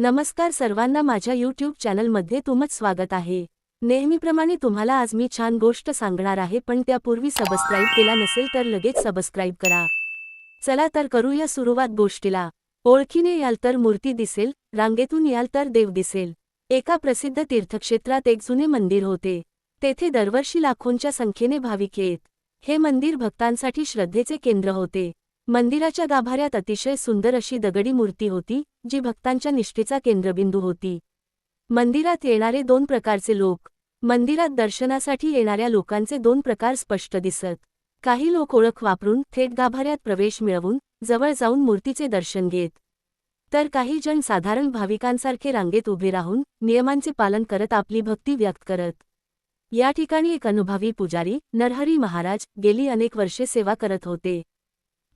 नमस्कार सर्वांना माझ्या यूट्यूब चॅनलमध्ये तुमच स्वागत आहे. नेहमीप्रमाणे तुम्हाला आज मी छान गोष्ट सांगणार आहे पण त्यापूर्वी सबस्क्राईब केला नसेल तर लगेच सबस्क्राईब करा. चला तर करूया सुरुवात गोष्टीला. ओळखीने याल तर मूर्ती दिसेल रांगेतून याल तर देव दिसेल. एका प्रसिद्ध तीर्थक्षेत्रात एक जुने मंदिर होते. तेथे दरवर्षी लाखोंच्या संख्येने भाविक येत. हे मंदिर भक्तांसाठी श्रद्धेचे केंद्र होते. मंदिराच्या गाभाऱ्यात अतिशय सुंदर अशी दगडी मूर्ती होती जी भक्तांच्या निष्ठेचा केंद्रबिंदू होती. मंदिरात येणारे दोन प्रकारचे लोक. मंदिरात दर्शनासाठी येणाऱ्या लोकांचे दोन प्रकार स्पष्ट दिसत. काही लोक ओळख वापरून थेट गाभाऱ्यात प्रवेश मिळवून जवळ जाऊन मूर्तीचे दर्शन घेत. तर काही जण साधारण भाविकांसारखे रांगेत उभे राहून नियमांचे पालन करत आपली भक्ती व्यक्त करत. या ठिकाणी एक अनुभवी पुजारी नरहरी महाराज गेली अनेक वर्षे सेवा करत होते.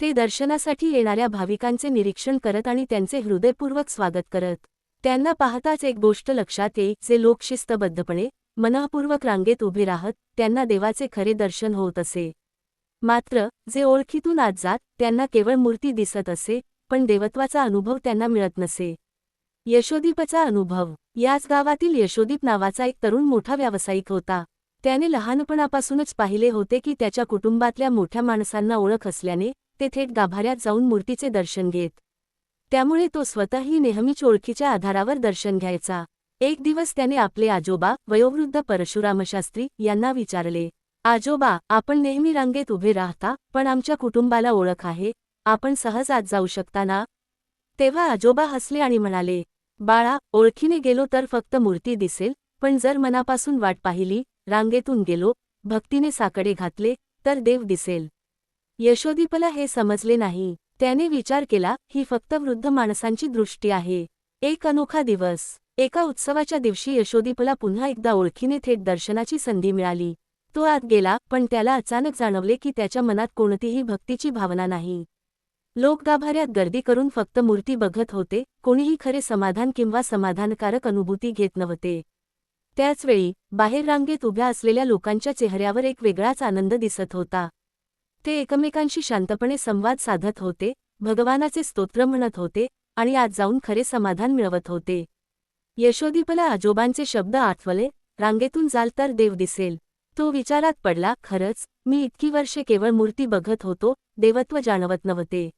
ते दर्शनासाठी येणाऱ्या भाविकांचे निरीक्षण करत आणि त्यांचे हृदयपूर्वक स्वागत करत. त्यांना पाहताच एक गोष्ट लक्षात येई जे लोक शिस्तबद्धपणे मनःपूर्वक रांगेत उभे राहत त्यांना देवाचे खरे दर्शन होत असे. मात्र जे ओळखीतून आत जात त्यांना केवळ मूर्ती दिसत असे पण देवत्वाचा अनुभव त्यांना मिळत नसे. यशोदीपचा अनुभव. याच गावातील यशोदीप नावाचा एक तरुण मोठा व्यावसायिक होता. त्याने लहानपणापासूनच पाहिले होते की त्याच्या कुटुंबातल्या मोठ्या माणसांना ओळख असल्याने ते थेट गाभाऱ्यात जाऊन मूर्तीचे दर्शन घेत. त्यामुळे तो स्वतःही नेहमीच ओळखीच्या आधारावर दर्शन घ्यायचा. एक दिवस त्याने आपले आजोबा वयोवृद्ध परशुरामशास्त्री यांना विचारले आजोबा आपण नेहमी रांगेत उभे राहता पण आमच्या कुटुंबाला ओळख आहे आपण सहज आत जाऊ शकता ना? तेव्हा आजोबा हसले आणि म्हणाले बाळा ओळखीने गेलो तर फक्त मूर्ती दिसेल पण जर मनापासून वाट पाहिली रांगेतून गेलो भक्तीने साकडे घातले तर देव दिसेल. यशोदीपला हे समजले नाही. त्याने विचार केला ही फक्त वृद्ध माणसांची दृष्टी आहे. एक अनोखा दिवस. एका उत्सवाच्या दिवशी यशोदीपला पुन्हा एकदा ओळखीने थेट दर्शनाची संधी मिळाली. तो आत गेला पण त्याला अचानक जाणवले की त्याच्या मनात कोणतीही भक्तीची भावना नाही. लोक गाभाऱ्यात गर्दी करून फक्त मूर्ती बघत होते कोणीही खरे समाधान किंवा समाधानकारक अनुभूती घेत नव्हते. त्याचवेळी बाहेर रांगेत उभ्या असलेल्या लोकांच्या चेहऱ्यावर एक वेगळाच आनंद दिसत होता. ते एकमेकांशी शांतपणे संवाद साधत होते भगवानाचे स्तोत्र म्हणत होते आणि आत जाऊन खरे समाधान मिळवत होते. यशोदीपला आजोबांचे शब्द आठवले रांगेतून जाल तर देव दिसेल. तो विचारात पडला खरंच मी इतकी वर्षे केवळ मूर्ती बघत होतो देवत्व जाणवत नव्हते.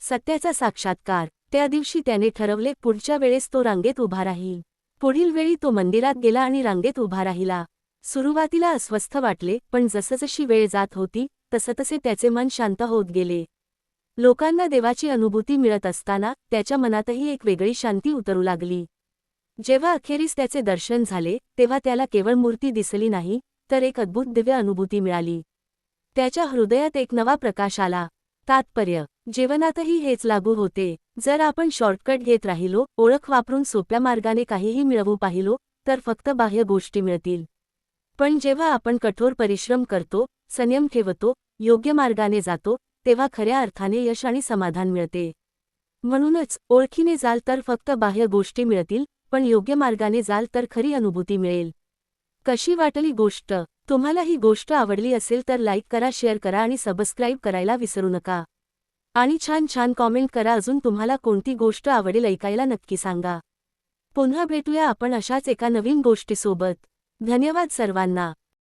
सत्याचा साक्षात्कार त्या दिवशी त्याने ठरवले पुढच्या वेळेस तो रांगेत उभा राहील. पुढील वेळी तो मंदिरात गेला आणि रांगेत उभा राहिला. सुरुवातीला अस्वस्थ वाटले पण जसजशी वेळ जात होती तसतसे त्याचे मन शांत होत गेले. लोकांना देवाची अनुभूती मिळत असताना त्याच्या मनातही एक वेगळी शांती उतरू लागली. जेव्हा अखेरीस त्याचे दर्शन झाले तेव्हा त्याला केवळ मूर्ती दिसली नाही तर एक अद्भुत दिव्य अनुभूती मिळाली. त्याच्या हृदयात एक नवा प्रकाश आला. तात्पर्य जीवनातही हेच लागू होते. जर आपण शॉर्टकट घेत राहिलो ओळख वापरून सोप्या मार्गाने काहीही मिळवू पाहिलो तर फक्त बाह्य गोष्टी मिळतील. पण जेव्हा आपण कठोर परिश्रम करतो संयम ठेवतो योग्य मार्गाने जातो तेव्हा खऱ्या अर्थाने यश आणि समाधान मिळते. म्हणूनच ओळखीने जाल तर फक्त बाह्य गोष्टी मिळतील पण योग्य मार्गाने जाल तर खरी अनुभूती मिळेल. कशी वाटली गोष्ट? तुम्हाला ही गोष्ट आवडली असेल तर लाईक करा शेअर करा आणि सबस्क्राईब करायला विसरू नका. आणि छान छान कॉमेंट करा अजून तुम्हाला कोणती गोष्ट आवडेल ऐकायला नक्की सांगा. पुन्हा भेटूया आपण अशाच एका नवीन गोष्टीसोबत. धन्यवाद सर्वांना.